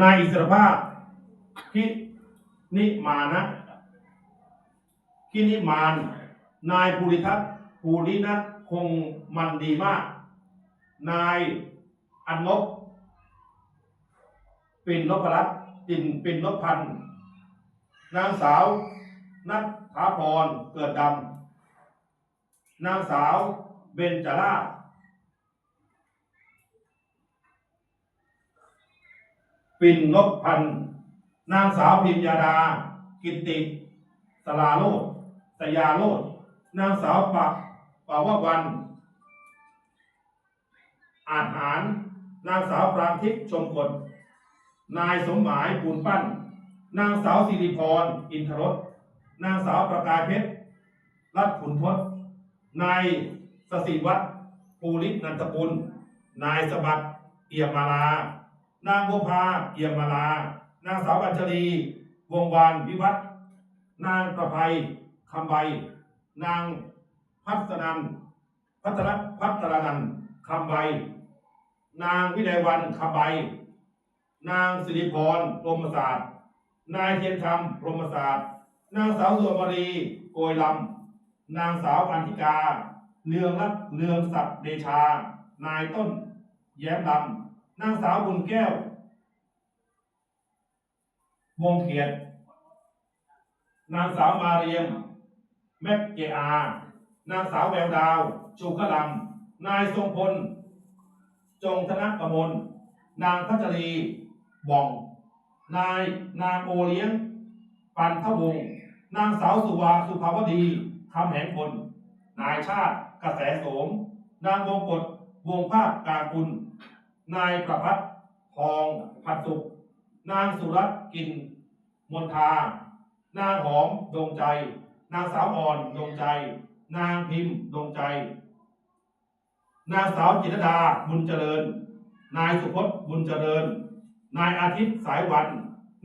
นายอิสรภาพพินิมานะพินิมาน นายภูริทัศน์ภูรินัทคงมันดีมาก นายอันนบปินนพรัตน์ตินปินนพพันธ์นางสาวนัทถาพรเกิดดำนางสาวเบญจราช ปิ่นนพพันธ์นางสาวพิมยาดา กิตติสลาโลดสยาโลดนางสาวปะปาววัน อาหาร นางสาวปรางทิพย์ชมกฎนายสมหมายปูนปั้น นางสาวสิริพร อินทรสนางสาวประกายเพชร รัตขุนทศนายสศิวัตรภูรินันทกุล นายสบัดเอี่ยมมาลา นางบัวพาเอี่ยมมาลา นางสาวอัญชลี วงวานวิวัฒน์นางประภัยคำใบ นางพัฒนันพัฒนพัฒนานันคำใบ นางวิไลวันคำใบ นางสิริพรพรมศาสตร์ นายเทียนธรรมพรมศาสตร์ นางสาวสุวรรณีโกยลำ นางสาวพันธิกาเรืองรัตเรืองศักดิ์เดชา นายต้น แย้มดำ นางสาวบุญแก้ว วงเขียดนางสาวมาเรียม แม็กเกอา นางสาวแววดาว ชูกลำนายทรงพล จงธนกมล นางพัชรีบ่อง นายนางโอเลี้ยง ปันทวง นางสาวสุวาสุภาวดีคำแหงพล นายชาติกระแสโสม นางวงกฎวงภาคการกุล นายประพัฒน์ทองผัดสุข นางสุรัตน์กินมนทา นางหอมดวงใจ นางสาวอ่อนดวงใจ นางพิมพ์ดวงใจ นางสาวจิตรดาบุญเจริญ นายสุพจน์บุญเจริญ นายอาทิตย์สายวัน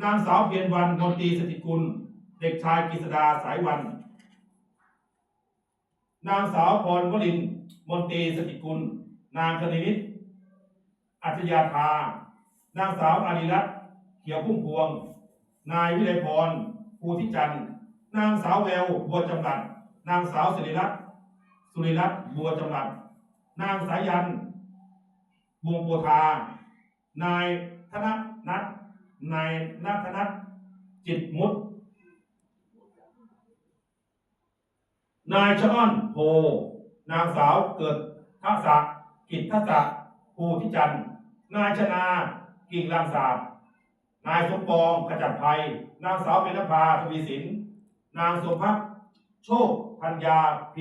นางสาวเพียรวันมนตรีสติกุล เด็กชายกฤษดาสายวัน นางสาวพรวลินมนตรีสติกุล นางคณินิต อัจยาภานางสาวอาริรัตน์เขียวพุ่มพวง นายวิไลพรภูทิจันทร์นางสาวแววบัวจำรัดนางสาวสิริรัตน์สุริรัตน์บัวจำรัดนางสายันวงโพธานายธนนัทนายนัทนัทจิตมุตนายชอ้อนโพนางสาวเกิดทักษะกิจทักษะ ภูทิจันทร์นายชนากิ่งลางสาบนายสมปองขจัดภัย นางสาวเป็นภาทวีสิน นางสมภักโชค พัญญาพิ